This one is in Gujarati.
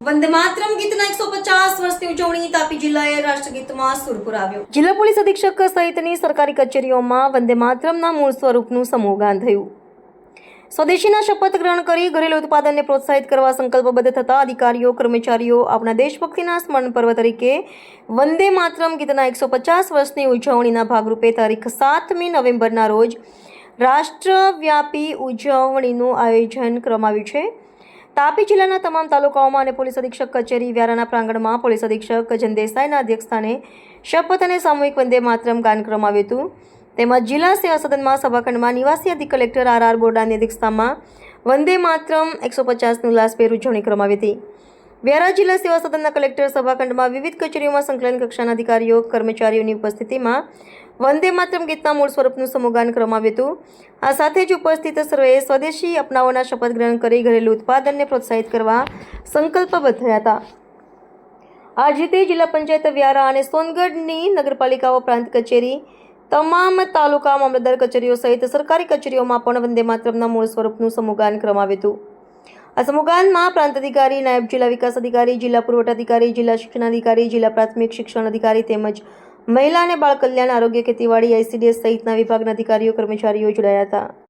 વંદે માતરમ ગીતના એકસો પચાસ વર્ષની ઉજવણી તાપી જિલ્લાએ રાષ્ટ્રગીતમાં સુર પુરાવ્યો જિલ્લા પોલીસ અધિક્ષક સહિતની સરકારી કચેરીઓમાં વંદે માતરમના મૂળ સ્વરૂપનું સમૂહગાન થયું. સ્વદેશીના શપથ ગ્રહણ કરી ઘરેલું ઉત્પાદનને પ્રોત્સાહિત કરવા સંકલ્પબદ્ધ થતા અધિકારીઓ, કર્મચારીઓ આપણા દેશભક્તિના સ્મરણ પર્વ તરીકે વંદે માતરમ ગીતના એકસો પચાસ વર્ષની ઉજવણીના ભાગરૂપે તારીખ સાતમી નવેમ્બરના રોજ રાષ્ટ્રવ્યાપી ઉજવણીનું આયોજન કરવામાં આવ્યું છે. તાપી જિલ્લાના તમામ તાલુકાઓમાં અને પોલીસ અધિક્ષક કચેરી વ્યારાના પ્રાંગણમાં પોલીસ અધિક્ષક જન દેસાઈના અધ્યક્ષસ્થાને શપથ અને સામૂહિક વંદે માતરમ કરવામાં આવ્યું હતું. તેમજ જિલ્લા સેવા સદનમાં, સભાખંડમાં, નિવાસી અધિક કલેક્ટર આર આર બોરડાની અધ્યક્ષતામાં વંદે માતરમ એકસો પચાસની ઉલ્લાસભેર ઉજવણી કરવામાં આવી હતી. વ્યારા જિલ્લા સેવા સદનના કલેક્ટર સભાખંડમાં વિવિધ કચેરીઓમાં સંકલન કક્ષાના અધિકારીઓ, કર્મચારીઓની ઉપસ્થિતિમાં વંદે માતરમ ગીતના મૂળ સ્વરૂપનું સમૂહગાન કરવામાં આવ્યું હતું. આ સાથે જ ઉપસ્થિત સર્વેએ સ્વદેશી અપનાવવાના શપથ ગ્રહણ કરી ઘરેલું ઉત્પાદનને પ્રોત્સાહિત કરવા સંકલ્પબદ્ધ થયા હતા. આ રીતે જિલ્લા પંચાયત વ્યારા અને સોનગઢની નગરપાલિકાઓ પ્રાંત કચેરી, તમામ તાલુકા મામલતદાર કચેરીઓ સહિત સરકારી કચેરીઓમાં પણ વંદે માતરમના મૂળ સ્વરૂપનું સમૂહગાન કરવામાં આવ્યું હતું. આ સમૂહગાનમાં પ્રાંત અધિકારી, નાયબ જિલ્લા વિકાસ અધિકારી, જિલ્લા પુરવઠા અધિકારી, જિલ્લા શિક્ષણ અધિકારી જિલ્લા પ્રાથમિક શિક્ષણ અધિકારી તેમજ મહિલા અને બાળ કલ્યાણ આરોગ્ય ખેતીવાડી આઈસીડીએસ સહિતના વિભાગના અધિકારીઓ કર્મચારીઓ જોડાયા હતા.